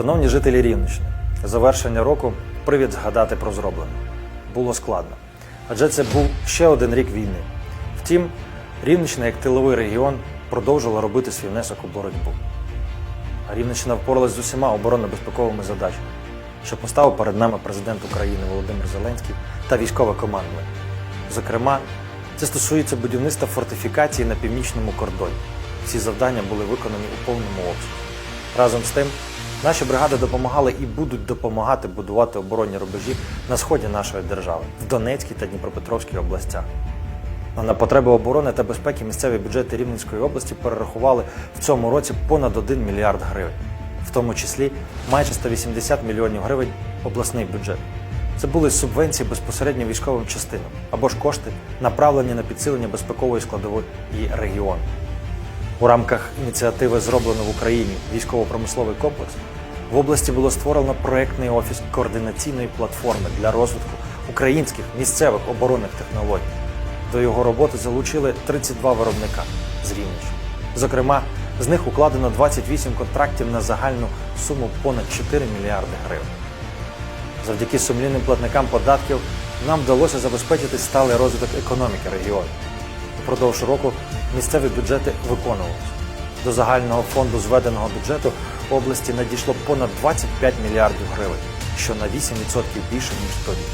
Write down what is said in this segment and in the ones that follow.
Шановні жителі Рівненщини, завершення року привід згадати про зроблене. Було складно, адже це був ще один рік війни. Втім, Рівненщина як тиловий регіон продовжила робити свій внесок у боротьбу. А Рівненщина впоралась з усіма оборонно-безпековими задачами, що поставив перед нами президент України Володимир Зеленський та військове командування. Зокрема, це стосується будівництва фортифікації на північному кордоні. Всі завдання були виконані у повному обсязі. Разом з тим, наші бригади допомагали і будуть допомагати будувати оборонні рубежі на сході нашої держави в Донецькій та Дніпропетровській областях. А на потреби оборони та безпеки місцеві бюджети Рівненської області перерахували в цьому році понад 1 мільярд гривень, в тому числі майже 180 мільйонів гривень обласний бюджет. Це були субвенції безпосередньо військовим частинам або ж кошти, направлені на підсилення безпекової складової регіону. У рамках ініціативи Зроблено в Україні військово-промисловий комплекс в області було створено проектний офіс координаційної платформи для розвитку українських місцевих оборонних технологій. До його роботи залучили 32 виробника з Рівненщини. Зокрема, з них укладено 28 контрактів на загальну суму понад 4 мільярди гривень. Завдяки сумлінним платникам податків нам вдалося забезпечити сталий розвиток економіки регіону. Упродовж року місцеві бюджети виконувалися. До загального фонду зведеного бюджету області надійшло понад 25 мільярдів гривень, що на 8% більше ніж торік.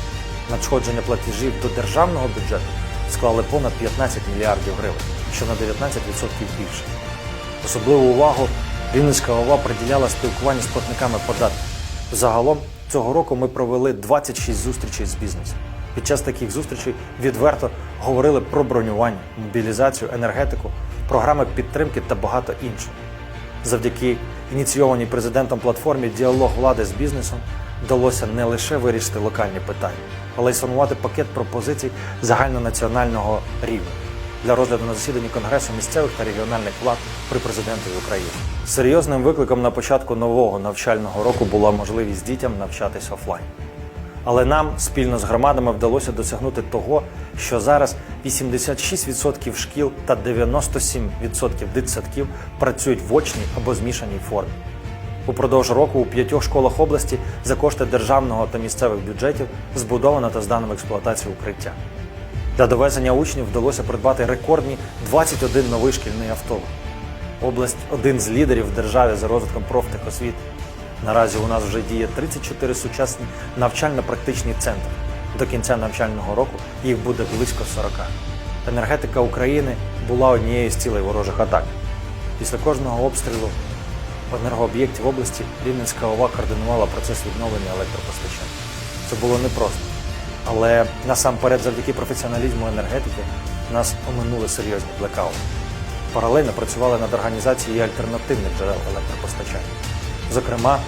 Надходження платежів до державного бюджету склали понад 15 мільярдів гривень, що на 19% більше. Особливу увагу Рівненська ОВА приділяла спілкуванню з платниками податків. Загалом цього року ми провели 26 зустрічей з бізнесом. Під час таких зустрічей відверто говорили про бронювання, мобілізацію, енергетику, програми підтримки та багато іншого. Завдяки ініційованій президентом платформі діалог влади з бізнесом вдалося не лише вирішити локальні питання, але й сформувати пакет пропозицій загальнонаціонального рівня для розгляду на засіданні Конгресу місцевих та регіональних влад при президентові України. Серйозним викликом на початку нового навчального року була можливість дітям навчатись офлайн. Але нам спільно з громадами вдалося досягнути того, що зараз 86% шкіл та 97% дитсадків працюють в очній або змішаній формі. Упродовж року у п'ятьох школах області за кошти державного та місцевих бюджетів збудовано та здано в експлуатацію укриття. Для довезення учнів вдалося придбати рекордні 21 новий шкільний автобус. Область один з лідерів в державі за розвитком профтехосвіти. Наразі у нас вже діє 34 сучасні навчально-практичні центри. До кінця навчального року їх буде близько 40. Енергетика України була однією з цілей ворожих атак. Після кожного обстрілу енергооб'єктів області Рівненська ОВА координувала процес відновлення електропостачання. Це було непросто. Але насамперед, завдяки професіоналізму енергетики, нас оминули серйозні блекаути. Паралельно працювали над організацією альтернативних джерел електропостачання. Зокрема,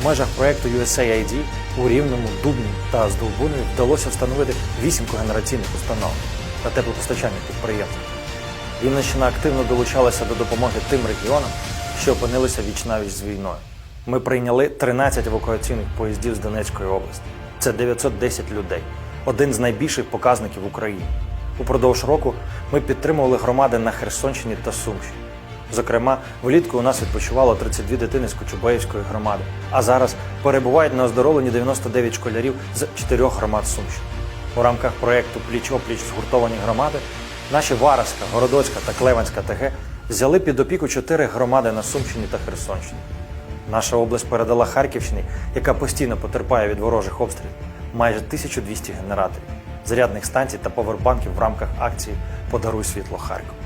у межах проєкту USAID у Рівному, Дубні та Здолбунові вдалося встановити вісім когенераційних установ та теплопостачальних підприємств. Рівненщина активно долучалася до допомоги тим регіонам, що опинилися віч-навіч з війною. Ми прийняли 13 евакуаційних поїздів з Донецької області. Це 910 людей, один з найбільших показників України. Упродовж року ми підтримували громади на Херсонщині та Сумщині. Зокрема, влітку у нас відпочивало 32 дитини з Кочубеївської громади, а зараз перебувають на оздоровленні 99 школярів з чотирьох громад Сумщини. У рамках проєкту Пліч-опліч згуртовані громади наші Варовська, Городоцька та Клеванська ТГ взяли під опіку чотири громади на Сумщині та Херсонщині. Наша область передала Харківщині, яка постійно потерпає від ворожих обстрілів, майже 1200 генераторів, зарядних станцій та повербанків в рамках акції Подаруй світло Харкову.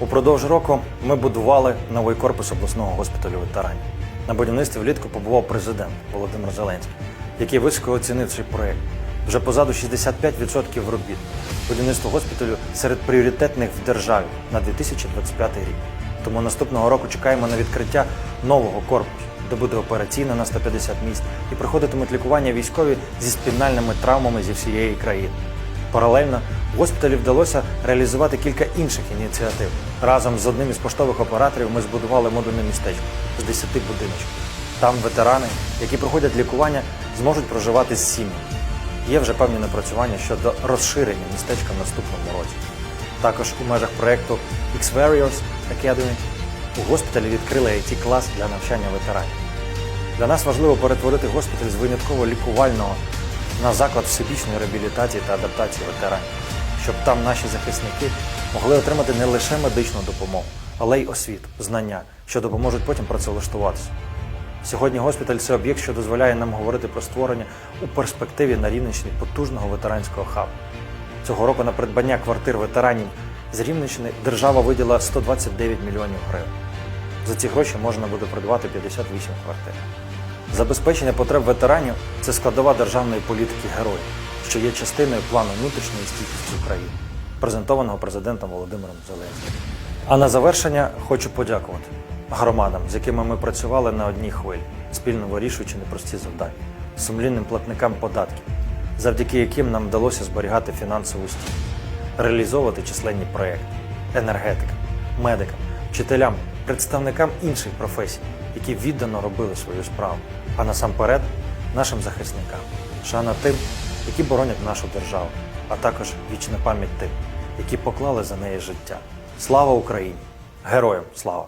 Упродовж року ми будували новий корпус обласного госпіталю ветеранів. На будівництві влітку побував президент Володимир Зеленський, який високо оцінив цей проєкт. Вже позаду 65% робіт. Будівництво госпіталю серед пріоритетних в державі на 2025 рік. Тому наступного року чекаємо на відкриття нового корпусу, де буде операційна на 150 місць і проходитимуть лікування військові зі спінальними травмами зі всієї країни. Паралельно госпіталі вдалося реалізувати кілька інших ініціатив. Разом з одним із поштових операторів ми збудували модульне містечко з 10 будиночків. Там ветерани, які проходять лікування, зможуть проживати з сім'ями. Є вже певні напрацювання щодо розширення містечка в наступному році. Також у межах проєкту Xverios Academy у госпіталі відкрили IT-клас для навчання ветеранів. Для нас важливо перетворити госпіталь з винятково лікувального на заклад всебічної реабілітації та адаптації ветеранів, щоб там наші захисники могли отримати не лише медичну допомогу, але й освіту, знання, що допоможуть потім працевлаштуватися. Сьогодні госпіталь це об'єкт, що дозволяє нам говорити про створення у перспективі на Рівненщині потужного ветеранського хабу. Цього року на придбання квартир ветеранів з Рівненщини держава виділа 129 мільйонів гривень. За ці гроші можна буде придбати 58 квартир. Забезпечення потреб ветеранів це складова державної політики героїв, що є частиною плану внутрішньої стійкості України, презентованого президентом Володимиром Зеленським. А на завершення хочу подякувати громадам, з якими ми працювали на одній хвилі, спільно вирішуючи непрості завдання, сумлінним платникам податків, завдяки яким нам вдалося зберігати фінансову стійкість, реалізовувати численні проекти, енергетикам, медикам, вчителям, представникам інших професій, які віддано робили свою справу, а насамперед нашим захисникам, шана тим, які боронять нашу державу, а також вічна пам'ять тим, які поклали за неї життя. Слава Україні! Героям слава!